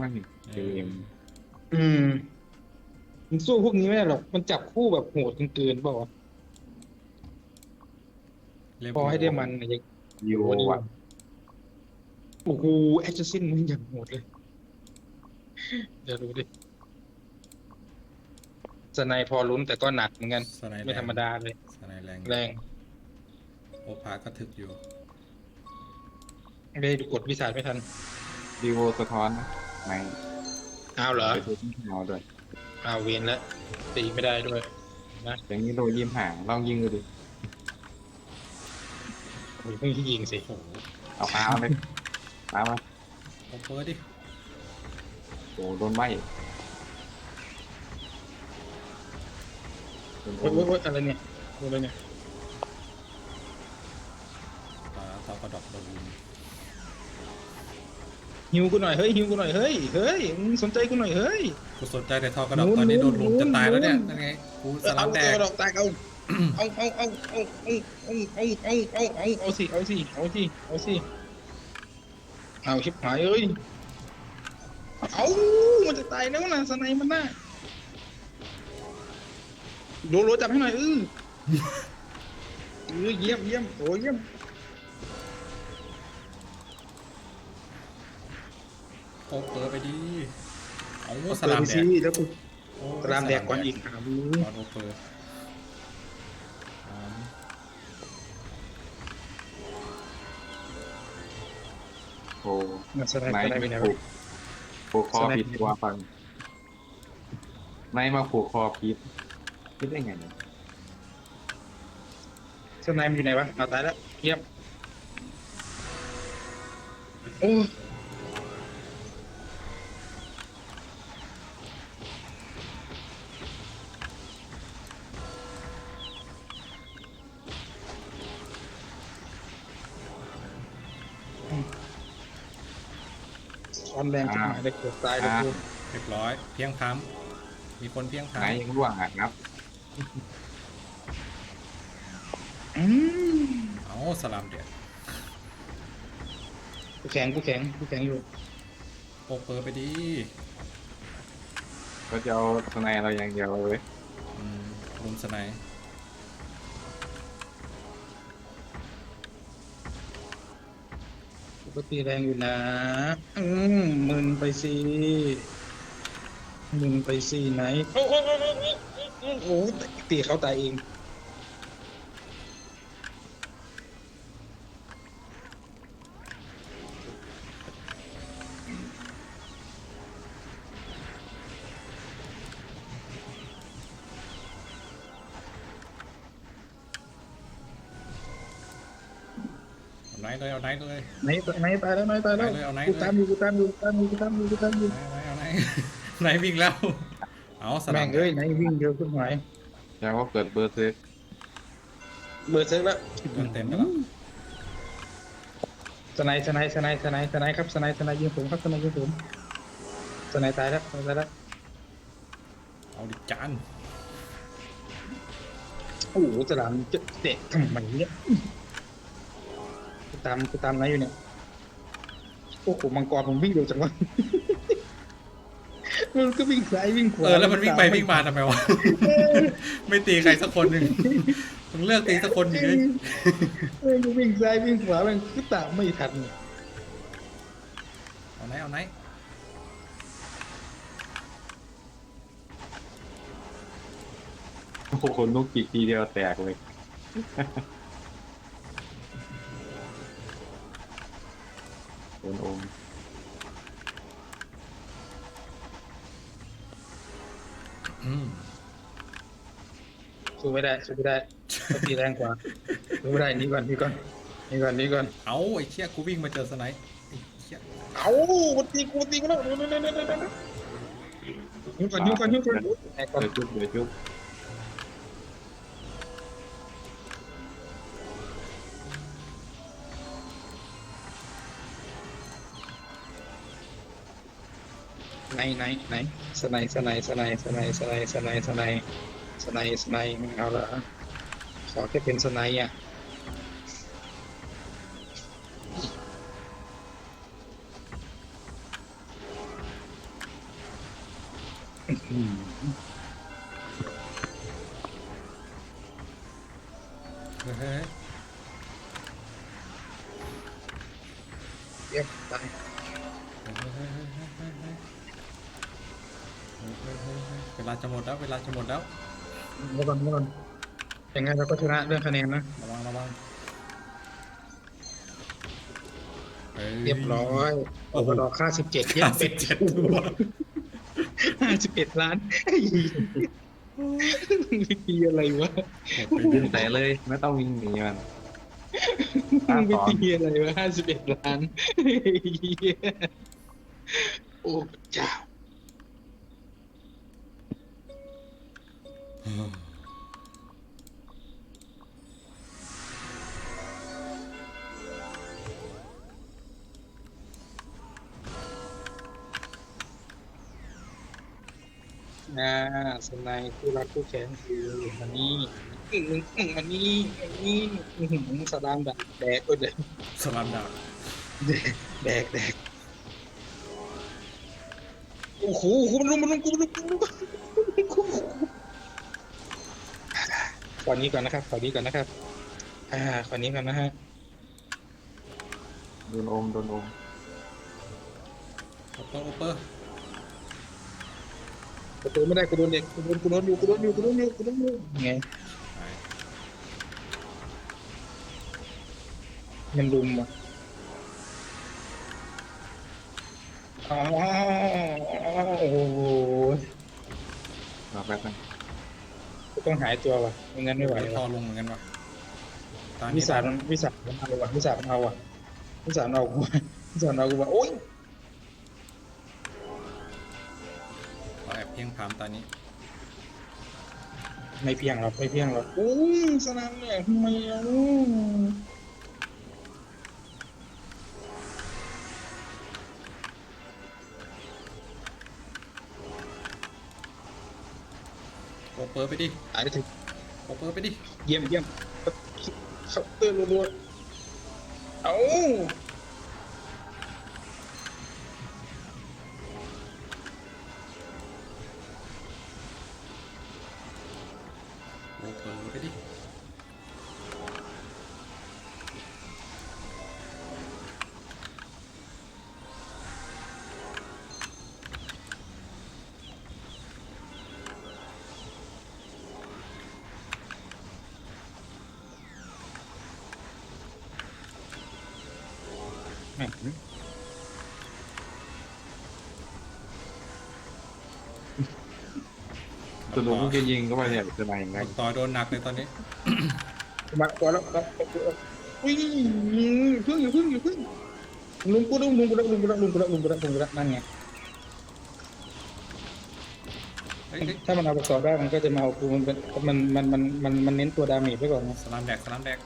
มันเกมอืมมันสู้พวกนี้ไม่ได้หรอก มันจับคู่แบบโหดจนเกินเปล่าวะเล่นพอให้ได้มันอย่างยูโอว่ะโอ้โหแอคชั่นมันอย่างโหดเลย เดี๋ยวดูดิสไนพอลุ้นแต่ก็หนักเหมือนกันสไนแงไม่ธรรมดาเลย สไนแรงแรงโอพาก็ถึกอยู่ ไม่ได้กดวิสาไม่ทันดีโวสะท้อนนะ ไม่อ้าวเหรอ ไปดูที่เงาด้วยอ้าวเวนแล้วตีไม่ได้ด้วย อย่างนี้โดนยิมห่างลองยิงดูดิโอ้ยเพิ่งที่ยิงสิโอ้โหเอาปลาเอาเลยปลามาโอเปอร์ดิโอ้โดนใบโดนโอ้ยโอ้ยโอ้ยอะไรเนี่ยโอ้ยอะไรเนี่ยปลาเตากระดอกโดนยิง หิวกูหน่อยเฮ้ยหิวกูหน่อยเฮ้ยเฮ้ยมึงสนใจกูหน่อยเฮ้ยกูสนใจแต่ทอกระดอกนู้นตอนนี้โดนลุมนู้นจะตายแล้วเนี่ยนู้นนั่นไงกูสเอาลัเอาบแดเอากดอกตายเอาเอาเอาเอาเอาเอาเอาเอาเอาเอาเอาเอาสิเอาสิเอาสิเอาสิเอาชิบหายเอ้ยเอามันจะตายแล้วนะสไนมันน่ะโดนโรจับให้หน่อยเออเออเยี่ยมเยี่ยมโอ้เยี่ยม โอเปอร์ไปดิเอาสเติลามมแดสิกแล้วกูโอ้สลามแดกก่อนอีกครับตอนโอเปอร์สามโอ้มันสไนไหนสไนไปไม่ไหนผูวะกผูกคอผิดตัวฟังไหนมาผูกคอผิดคิดได้ไงเนี่ยสไนมันอยู่ไหนวะเอาตายแล้วเยี่ยมโอ้ แรงจังหายเลยเกือบตายเลยกูเรียบร้อย เพียงพำมีคนเพียงพไหนยังร่วงอะครับอืมำเอาสลามแดกกูแข็งกูแข็งกูแข็งอยู่โอเปอร์ไปดิก็จะเอาสไนเราอย่างเดียวเลยอืมลุมสไนป กติแรงอยู่นะ อืมมึนไปสิมึนไปสิไหน โอ้โหตีเขาตายเอง ไหนเลยเอาไหนเลยไหนไหนตายแล้วไหนตายแล้วไหนเลยเอาไหนกูเลยตามอยู่กูตามอยู่กูตามอยู่กูตามอยู่กูตามอยู่ไหนเอาไหนไหนวิ่งแล้วเอาสแม่ลามงแดเอ้ยกไหนวิ่งเร็วขึ้นหน่อยแล้วก็เกิดเบอร์เซ็กเบิร์ดเซ็กแล้วเดินเต็มไปแล้วสไนด์สไนด์สไนด์สไนด์สไนด์ครับสไนด์สไนด์ยิงผมครับสไนด์ยิงผมสไนด์ตายแล้วตายแล้วเอาดิจานโอ้โหสลามจะเตะทำไมเนี่ยกู ตามกูตามไหนอยู่เนี่ยโอ้โหมังกรผมวิ่งเร็วจังวะ มันก็วิ่งซ้ายวิ่งขวาเออแล้วมันวิ่งไปวิ่งมาทำไมวะ ไม่ตีใครสักคนหนึ่งมึงเลือกตีสักคนหนึ่งเลยเออมันวิ่งซ้ายวิ่งขวามันก็ตามไม่ทันเนี่ยเอาไหนเอาไหนโอ้โหนุกกี่ทีเดียวแตกเลย นโอมอืมสู้ไม่ได้สู้ไม่ได้เขาตีแรงกว่าสู้ไม่ได้หนี่ก่อนหนี่ก่อนหนี่ก่อนหนี่ก่อนเอาไอ้เชี่ยกูวิ่งมาเจอสไนป์ไอ้เชี่ยเอามันตีกูตีกูแล้วเร็วเร็วเร็วเร็วเร็วเร็วหิวก่อนหิวก่อนหิวก่อนแตกก่อนเดี๋ยวจุ๊บเดี๋ยวจุ๊บ ไหนไหนไหนสไนสไนสไนสไนสไนสไนสไนสไนสไนเอาละขอแค่เป็นสไนอะเฮ้ยเยเรียบตาย เวลาจะหมดแล้ว เวลาจะหมดแล้ว เดี๋ยก่อนเดี๋ยวก่อนยังไงเราก็ชนะเรื่องคะแนนนะ ระวังระวังเรียบร้อยโอ้โหรอค่าสิบเจ็ดเย็ห้สิบเจ็ดตัวห้าสิบเอ็ดล้านไอ้เหี้อะไรวะดไปดึงแต่เลย ไม่ต้องวิ่งหนีมันตามวิต่อธีอะไรวะห้าสิบเอ็ดล้านโอ้เจ้า อ่าสนายคู่รักคู่แข่งคือมันนี่อืมอืมมันนี่มันนี่อื้อหือสลามดักแดกก็แดกสลัมดาบแดกแดกแดกโอ้โหคุณลุงมันลุงคุณลุงคุณลุง ขอนี้ก่อนนะครับขอนี้ก่อนนะครับ อ่าขอนี้ก่อนนะฮะโดนอมโดนอมโอเปอร์โอเปอร์ประตูไม่ได้กูโดนเด็กกูโดนกูโดนอยู่กูโดนอยู่กูโดนอยู่กูโดนอยู่ไงไปมันลุมอะอ๋อโอ้โหรอแป๊บนึง ต้องหายตัวว่ะไม่งั้นไม่ไหวพอว่ะลงเหมือนกันวะตอนวินี้สามันวิสามันเอาว่ะวิสามันเอาว่ะวิสามันเอากูวิสามันเอากูว่ะโอ๊ยขอแอบเพียงพรามตอนนี้ไม่เพียงหรอกไม่เพียงหรอกโอ้ยสนามเนี่ยทำไมอะ โอเปอร์ไปดิตายได้ถึงโอเปอร์ไปดิ เยี่ยมเยี่ยมเขาเตือนรัวๆเอา ตัวลุงก็ยิงเข้าไปเนี่ยจะมาอย่างไรต่อยโดนหนักเลยตอนนี้มาก่อนแล้วครับอุ้ยพึ่งอยู่พึ่งอยู่พึ่งลุงกูลุงลุงกูแล้วลุงกูแล้วลุงกูแล้วลุงกูแล้วลุงกูแล้วนั่นไงเฮ้ยเฮ้ยถ้ามันเอาไปสอบได้มันก็จะมาเอากูมันเป็นมันมันมันมันมันเน้นตัวดาเมจไว้ก่อนนะสลามแดกสลามแดก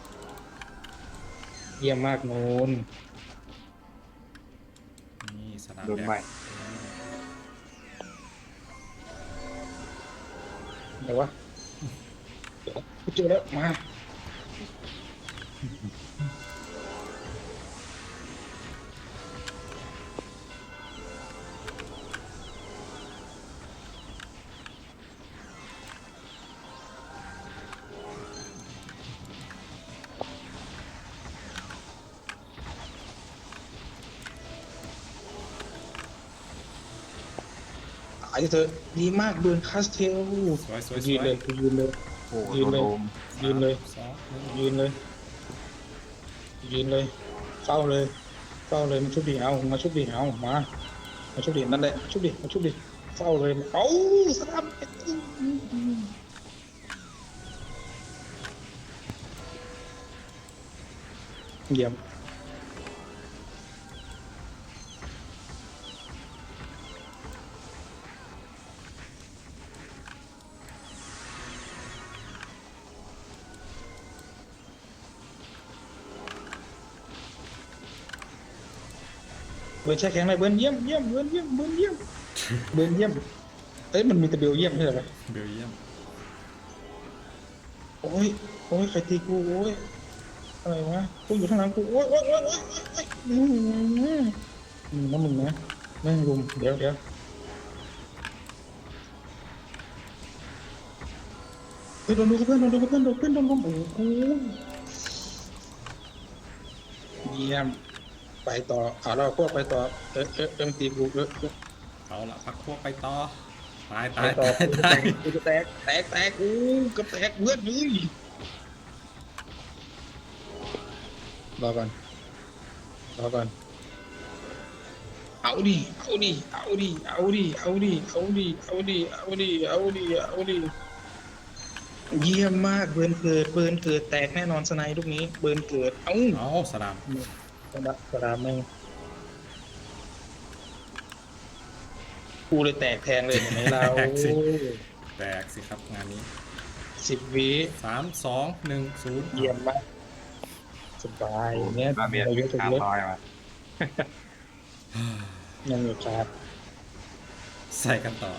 เยี่ยมมากโนนนี่สลามโดนแดก ไหนวะกูเจอแล้วมาายเถอะดีมากเดินคาสเทลสวยสวยสยืนวเลยยืนเลย โอ้โหยืโดนเลยอมยืนเลย สองหนึ่งยืนเลย ยืนเลยเฝ้าเลยเฝ้าเลยมาชุบดีเอามาชุบดีเอามามาชุบดีนั่นแหละชุบดีมาชุบดีเฝ้าเลยเอาสนามเยี่ยม บินแช่แข็งเลยเบิร์นเยี่ยมเยี่ยมเบิร์นเยี่ยมเบิร์นเยี่ยมเบิร์นเยี่ยมเอ้ยมันมีแต่เบลเยี่ยมใช่ไหมเบลเยี่ยมโอ้ยโอ้ยใครตีกูโอ้ยอะไรวะกูอยู่ข้างหลังกูโอ้ยโอ้ยโอ้ยโอ้ยโอ้ยมึงนะมึงนะแม่งรุมเดี๋ยวเดี๋ยวเฮ้ยโดนดูเพื่อนโดนดูเพื่อนโดนเพื่อนโดนลมโอ้โหเยี่ยม ไปต่อเอาเราพวกไปต่อเออเออเออมันตีกูเออเออเอาละพักพวกไปต่อตายไปตายต่อตายกูจะตาแตยกกูจะแตกแตกแตกอู้กระแตกเพื่อนเฮ้ยรอก่อนรอก่อนเอาดิเอาดิเอาดิเอาดิเอาดิเอาดิเอาดิเอาดิเอาดิเอาดิเยี่ยมมากเบิร์นเกิดเบิร์นเกิดแตกแน่นอนสไนด์ลูกนี้เบิร์นเกิดเอ้าเอาสนาม กระดาษกระดาษไม่กูเลยแตกแทนเลยเห็นไหมเราแตกสิครับงานนี้สิบวิสามสองหนึ่งศูนย์เยี่ยมมากสบายเนี่ยมาเมียนเราเยอะสุดขาเลยซอยมายังอยู่ครับใส่กันต่อ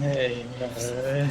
เฮ้ยเอ้ย